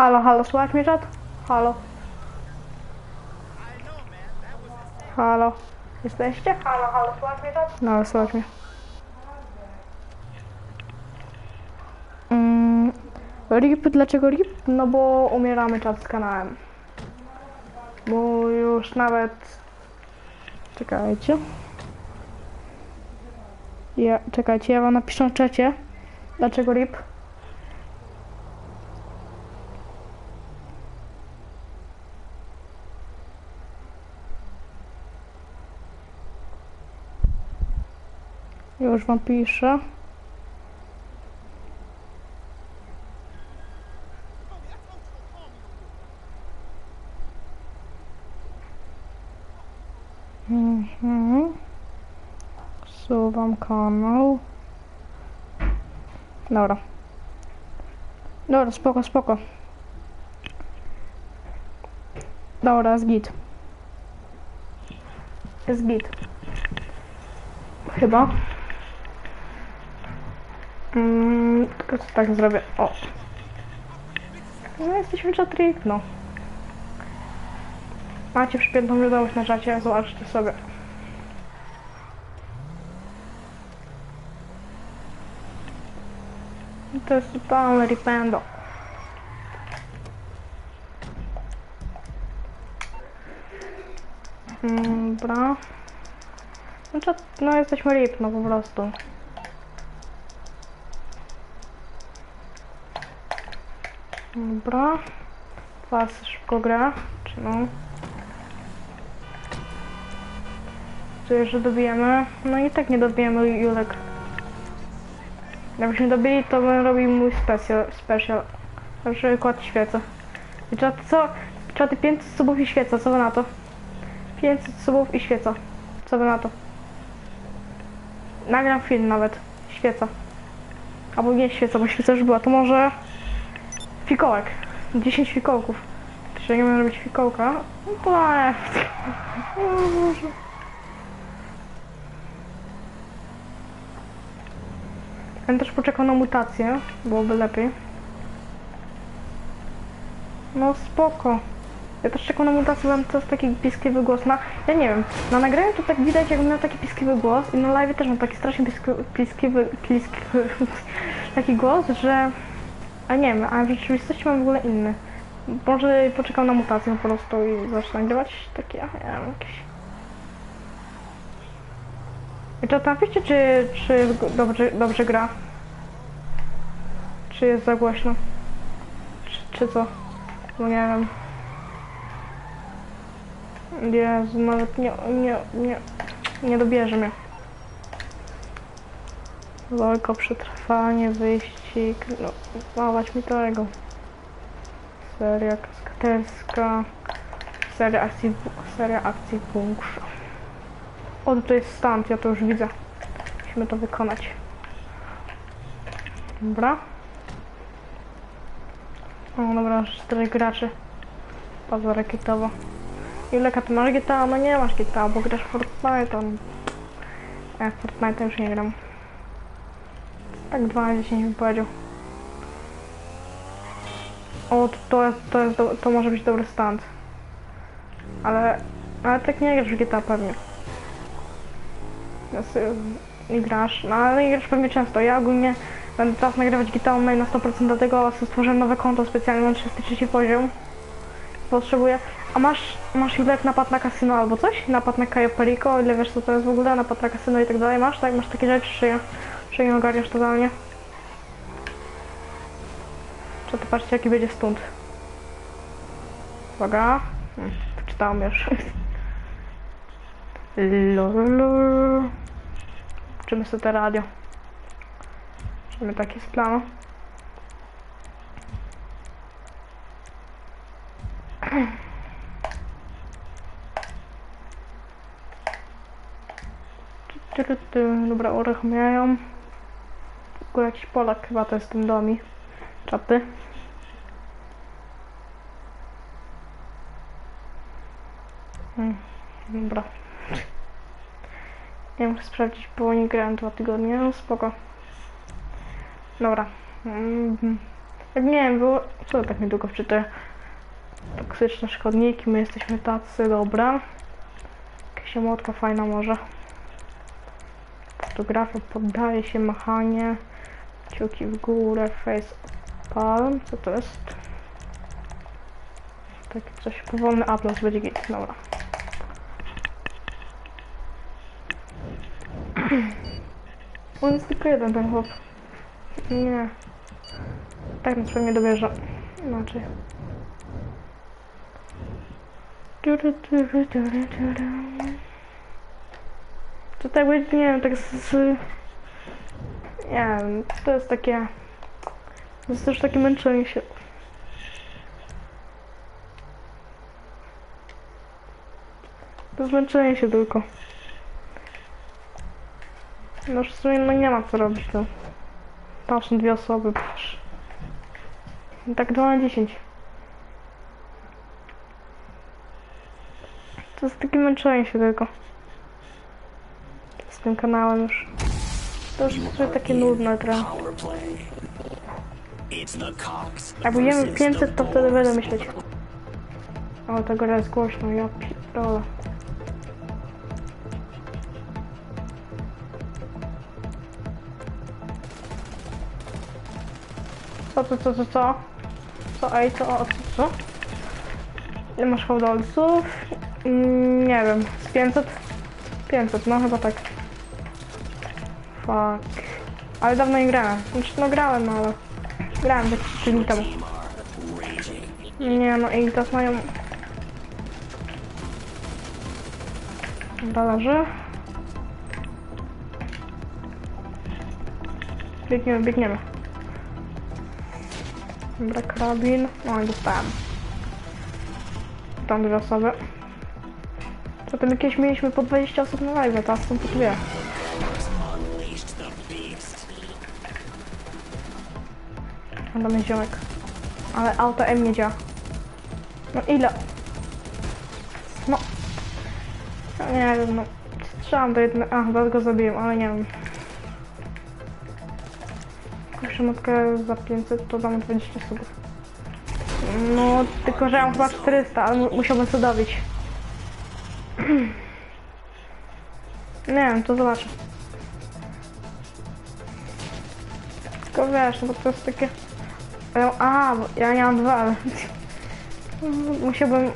Halo, halo, słuchaj mnie czat? Halo. Halo. Jesteście? Halo, halo, słuchaj mnie czat? No, słuchaj mnie. Mm, RIP, dlaczego RIP? No bo umieramy czat z kanałem. Bo już nawet... Czekajcie. Ja, czekajcie, ja wam napiszę w czacie. Dlaczego RIP? Już wam piszę. Mhm. Suwam kanał. Dobra. Dobra, spoko, spoko. Dobra, jest git. Jest git. Chyba. Mm, tylko tak zrobię. O. No jesteśmy czatrik, no. Macie przypiętą wiadomość na czacie, zobaczcie sobie. To jest totalny ripendo. Mm, Dobra. No, no jesteśmy rip, no po prostu. Dobra. Was szybko gra. Czy no? Co jeszcze dobijemy? No i tak nie dobijemy Julek. Jakbyśmy dobili, to bym robił mój special. special. Na przykład świecę. I czat co? Czaty 500 subów i świeca, co wy na to? 500 subów i świeca. Co wy na to? Nagram film nawet. Świeca. Albo nie świeca, bo świeca już była. To może... Fikołek. 10 fikołków. Umiem robić fikołka? No to nie. O Boże. Ja też poczekał na mutację, byłoby lepiej. No spoko. Ja też czekam na mutację, to jest taki piskliwy głos. Na, ja nie wiem, na nagraniu to tak widać, jakbym miał taki piskliwy głos i na live też mam taki strasznie piskliwy, piskliwy, piskliwy taki głos, że... A nie wiem, a w rzeczywistości mam w ogóle inny. Może poczekam na mutację po prostu i zacznę nagrywać takie, ja wiem, jakieś... I to napiszcie, czy, czy dobrze, dobrze gra? Czy jest za głośno? Czy, czy co? No nie wiem. Jezu, nawet nie, nie, nie, nie dobierze mnie. Walka przetrwanie, wyścig, no, mawać mi tego. Seria kaskaderska, seria akcji, seria akcji bunkrza. O, to jest stand, ja to już widzę. Musimy to wykonać. Dobra. O, dobra, cztery graczy. Baza rakietowa. Juleka, ty masz GTA? No nie masz GTA, bo grasz Fortnite. W Fortnite już nie gram. Tak 2 na 10 bym powiedział. O, to, jest, to, jest, to może być dobry stand. Ale, ale tak nie grasz w GTA pewnie. Sobie- Nie grasz, no ale nie grasz pewnie często. Ja ogólnie będę teraz nagrywać GTA Online na 100% dlatego stworzyłem nowe konto specjalnie, mam 33 poziom. Potrzebuję. A masz, masz Julek napad na kasyno albo coś? Napad na Cayo Perico, ile wiesz co to jest w ogóle, napad na kasyno i tak dalej. Masz, tak? Masz takie rzeczy, czy, ja, czy nie ogarniasz totalnie? Czy to patrzcie jaki będzie stąd. Uwaga. Hmm, Przeczytałam już. Lol. Czymy sobie te radio. Czymy tak jest plan. Tu, tu, tu. Dobra, uruchamiają. Ogóle jakiś Polak chyba to jest ten domi. Czaty. Hmm, dobra. Ja muszę sprawdzić, bo nie grałem dwa tygodnie, no spoko. Dobra. Mhm. Jak nie wiem, było... Co tak niedługo wczytuję? Toksyczne szkodniki, my jesteśmy tacy, dobra. Jakaś emotka fajna może. Fotografia poddaje się, machanie. Kciuki w górę, face palm. Co to jest? Takie coś, powolny upload będzie git, dobra. On jest tylko jeden ten chłop. Nie. Tak nas pewnie dobierze. Inaczej. Turu, turu, turu, turu. To tak będzie, nie wiem, tak z... nie wiem, to jest takie... To jest też takie męczenie się. To zmęczenie się tylko. No w sumie no nie ma co robić, no. Tam są dwie osoby. I Tak 2 na 10. To jest takie męczenie się tylko. Tym kanałem już. To już jest takie nudne trochę. Jak będziemy versus 500, to wtedy będę myśleć. O, gra jest głośno, ja pierdolę. Co, co, co, co, co? Co, ej, co, o, co, co? Masz hołdolców? Mm, nie wiem, z 500? 500, no chyba tak. Fuck. Ale dawno nie grałem. Znaczy, no grałem, no ale... Grałem tak 3 dni temu. Nie no i teraz mają... Balarzy. Biegniemy, biegniemy. Dobra, karabin. No i dostałem. Tam dwie osoby. Potem jakieś mieliśmy po 20 osób na live, teraz są po dwie. Tam jest ziomek. Ale auto M nie działa. No ile? No. Ja nie wiem, no. Strzelam do jednego. A, chyba go zabiłem, ale nie wiem. Przemotkę za 500 to dam 20 subów. No, tylko że ja mam chyba 400, ale mu- musiałbym to dobić. Nie wiem, to zobaczę. Tylko wiesz, no to jest takie... A, bo ja nie mam dwa, ale... Musiałbym...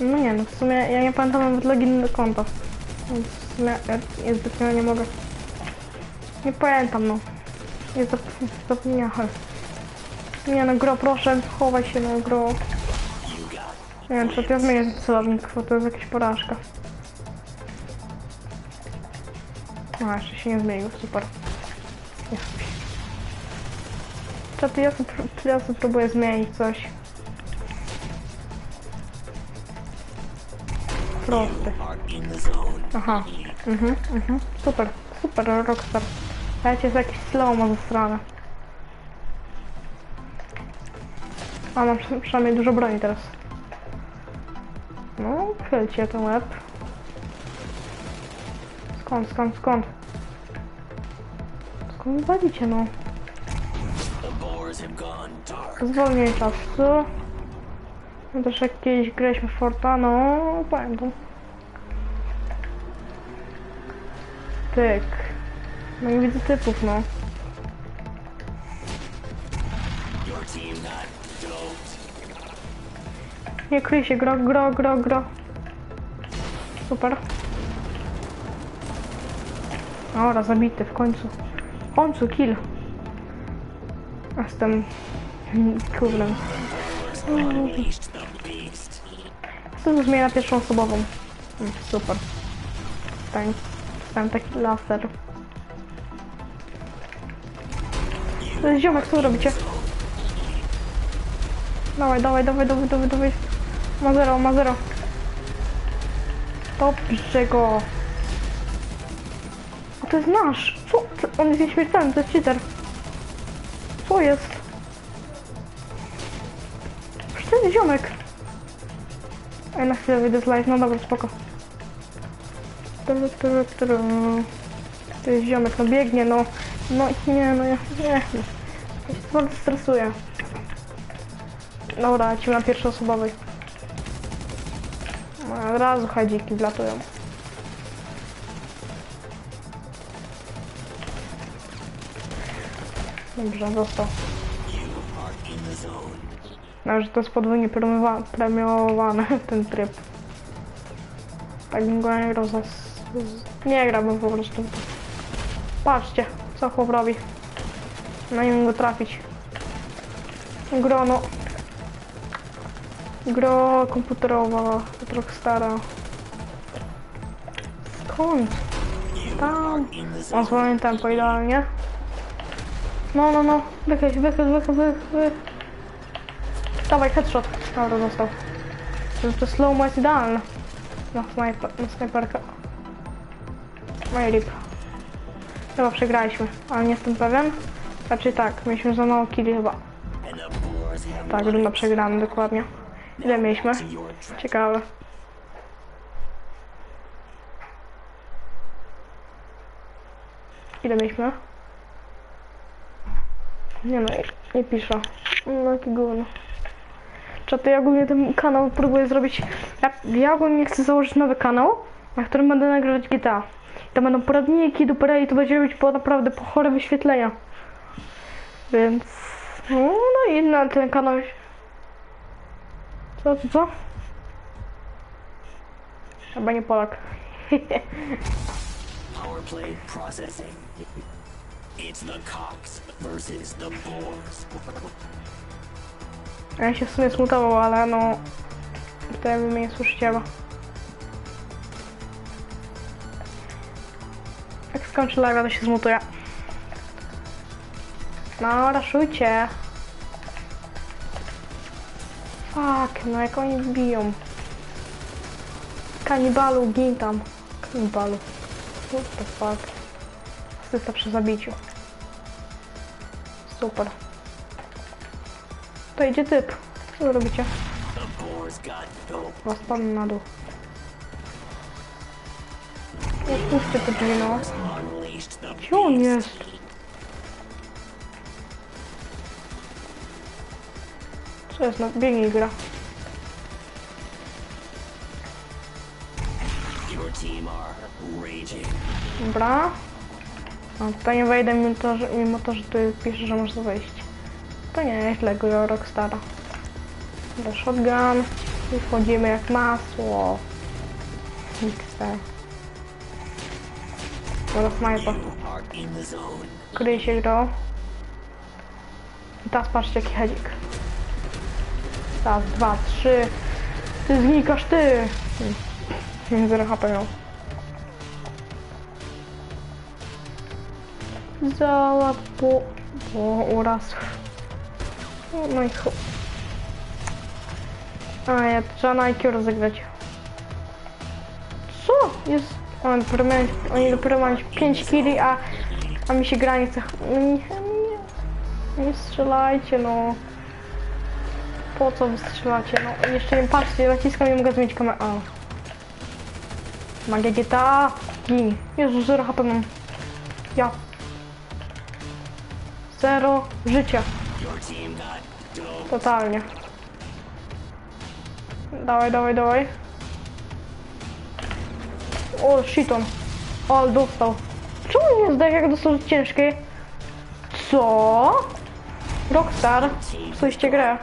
No nie no, w sumie ja nie pamiętam nawet login do konta. Więc w sumie ja, ja nie mogę... Nie pamiętam no. Nie zap... zapomniałem. Nie no, gro, proszę, chowaj się no, gro. Nie wiem, czy ja zmienię celownik, bo to jest jakaś porażka. A, jeszcze się nie zmienił, super. Co ty, ja tu, pró- ja tu próbuję zmienić coś. Zone. Aha. Mhm, mhm. Super, super, Rockstar. Dajcie jest jakiś slow-mo ze strony. A mam przy- przynajmniej dużo broni teraz. No, chylcie ten łeb. Skąd, skąd, skąd? Skąd walicie, no? Zwolnienie czasu. No też jak kiedyś graliśmy w Forta, no pamiętam. Tyk. No nie widzę typów, no. Nie kryj się, gro, gro, gro, gro. Super. Dobra, zabity w końcu. W końcu kill. Królem. Unleashed the beast. To zmienia pierwszą osobową. Mm, Super. Dostałem, dostałem taki laser. Ziomek, co robicie? Dawaj, dawaj, dawaj, dawaj, dawaj, dawaj. Ma zero, ma zero. Dobrze go. A to jest nasz. Co? Co? On jest nieśmiertelny, to jest cheater. Co jest? Jest ziomek. Ej, na chwilę wyjdę z live, no dobra, spoko. To jest ziomek, no biegnie, no. No nie, no ja, nie. Bardzo stresuję. Dobra, lecimy na pierwszoosobowej. No, Od razu hadziki wlatują. Dobrze, został. No, że to jest podwójnie premiowa- premiowany ten tryb. Tak bym go nie grał za... Nie grałbym po prostu. Patrzcie, co chłop robi. Na nim go trafić. Grono. Gro komputerowa od Rockstara. Skąd? Tam. On zwolnił tempo idealnie. No, no, no. Wychyl, wychyl, wychyl, wychyl. Dawaj, headshot. Dobra, dostał. To, to slow jest idealne. Na, snajper, na snajperkę. No i rip. Chyba przegraliśmy, ale nie jestem pewien. Raczej tak, mieliśmy za mało killi chyba. Tak, runda przegrana dokładnie. Ile mieliśmy? Ciekawe. Ile mieliśmy? Nie no, nie piszę. No jakie gówno. Czaty, ja ogólnie ten kanał próbuję zrobić... Ja, ja ogólnie chcę założyć nowy kanał, na którym będę nagrywać GTA. I tam będą poradniki do i to będzie robić po naprawdę po chore wyświetlenia. Więc... No, no i na ten kanał... Co, co, co? Chyba nie Polak. Power play processing. It's the cocks versus the boars. Ja się w sumie smutował, ale no... Tutaj wy mnie nie słyszycie. Jak skończy live, to się zmutuję. No, raszujcie. Fuck, no jak oni biją. Kanibalu, gin tam. Kanibalu. What the fuck. Asysta przy zabiciu. Super. To idzie typ. Co robicie? Was pan na dół. Odpuśćcie te drzwi, no. Gdzie on jest? Co jest? No, biegnij gra. Dobra. No, tutaj nie wejdę mimo to, że, mimo to, że tu pisze, że można wejść. To nie jest Lego Rockstara. Dobra, shotgun. I wchodzimy jak masło. XT. Dobra, zone. Kryj się gro. I teraz patrzcie jaki hedzik. Raz, dwa, trzy. Ty znikasz ty! Hmm. Zero HP miał. Załap po... O, uraz. No i chuj. A ja trzeba na IQ rozegrać. Co? Jest... Oni dopiero mają, oni dopiero mają 5 kili, a, a mi się gra nie chce. Nie, nie, nie strzelajcie, no. Po co wy strzelacie? No jeszcze nie patrzcie, naciskam i mogę zmienić kamerę. Magia GTA. Gin. Jezu, 0 HP mam. Ja. Zero życia. Totalnie. Dawaj, dawaj, dawaj. O, shiton. O, ale dostał. Czemu nie zdech, jak dostał ciężkie? Co? Rockstar. Psuliście grę.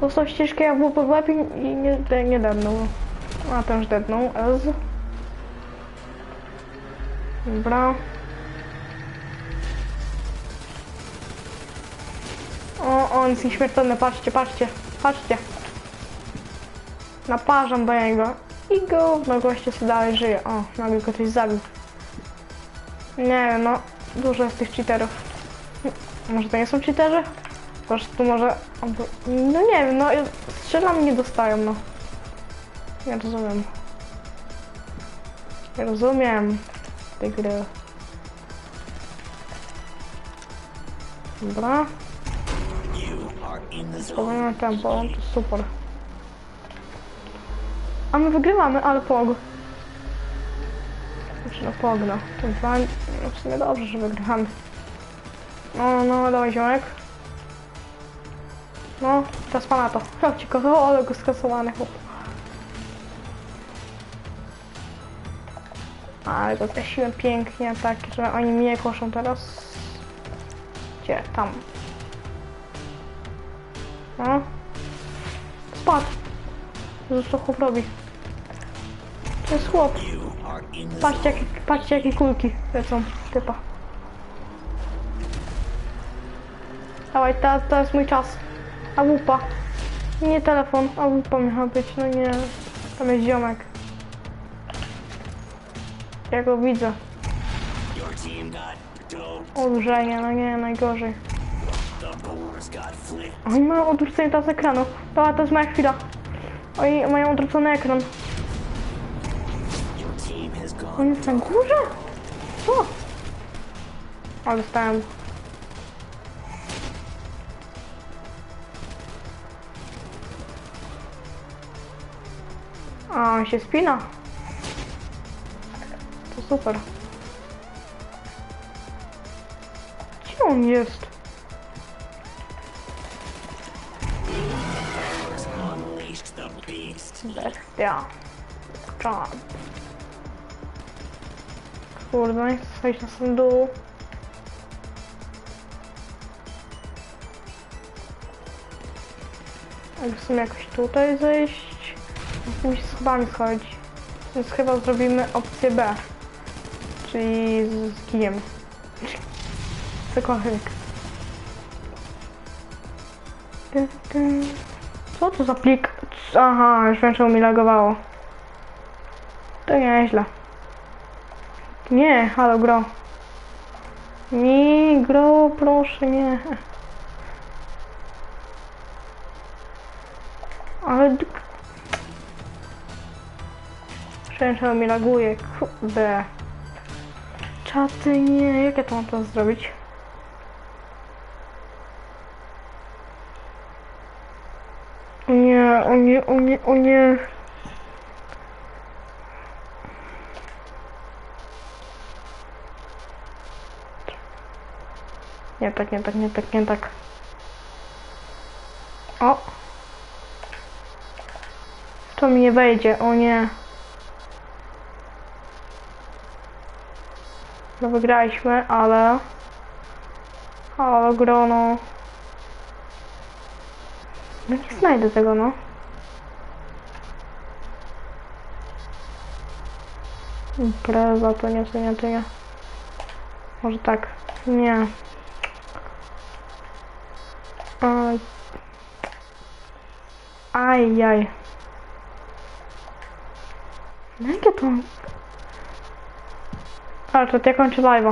Dostał ciężkie, jak było PvP i nie, nie, nie dednął. A, ten już dednął. Ez. Dobra. On jest nieśmiertelny, patrzcie, patrzcie, patrzcie. Naparzam do niego. I go, no goście sobie dalej żyje. O, nagle go ktoś zabił. Nie wiem, no, dużo jest tych cheaterów. Może to nie są cheaterzy? Po prostu może... No nie wiem, no, strzelam nie dostają, no. Nie rozumiem. Nie rozumiem tej gry. Dobra. Powolne tempo, to super. A my wygrywamy, ale pog. Znaczy no pog, no. To dwa, no w sumie dobrze, że wygrywamy. No, no, dawaj ziomek. No, teraz pana to. Ja ci kochał, ale go skasowany chłop. Ale go zgasiłem pięknie, tak, że oni mnie koszą teraz. Gdzie? Tam. No. Spadł. To chłop robi? To jest chłop. Patrzcie jakie, patrzcie jakie kulki lecą, typa. Dawaj, to jest mój czas. A łupa. Nie telefon, a łupa miała być, no nie. Tam jest ziomek. Ja go widzę. Olżenie, no nie, najgorzej. Oni mają odwrócenie teraz ekranu. Dobra, to jest moja chwila. Oni mają odwrócony ekran. On jest na górze? Co? Ale dostałem. A, on się spina. To super. Gdzie on jest? Bestia. Czad. Kurde, nie chcę schodzić na sam dół. Ale w sumie jakoś tutaj zejść. Z tymi schodami schodzić. Więc chyba zrobimy opcję B. Czyli z, z kijem. Cokolwiek. Co to za plik? Aha, już wiem mi lagowało. To nieźle. Nie, halo gro. Nie, gro, proszę, nie. Ale... czemu mi laguje, kurde. Czaty, nie, jak ja to mam to zrobić? O nie, o nie, o nie, o nie. Nie tak, nie tak, nie tak, nie tak. O! To mi nie wejdzie, o nie. No wygraliśmy, ale... Ale grono... No nie znajdę tego, no. Impreza, to nie, to nie, to nie. Może tak. Nie. Aj. Ajaj. No jakie to... Ale to ja kończę live'a.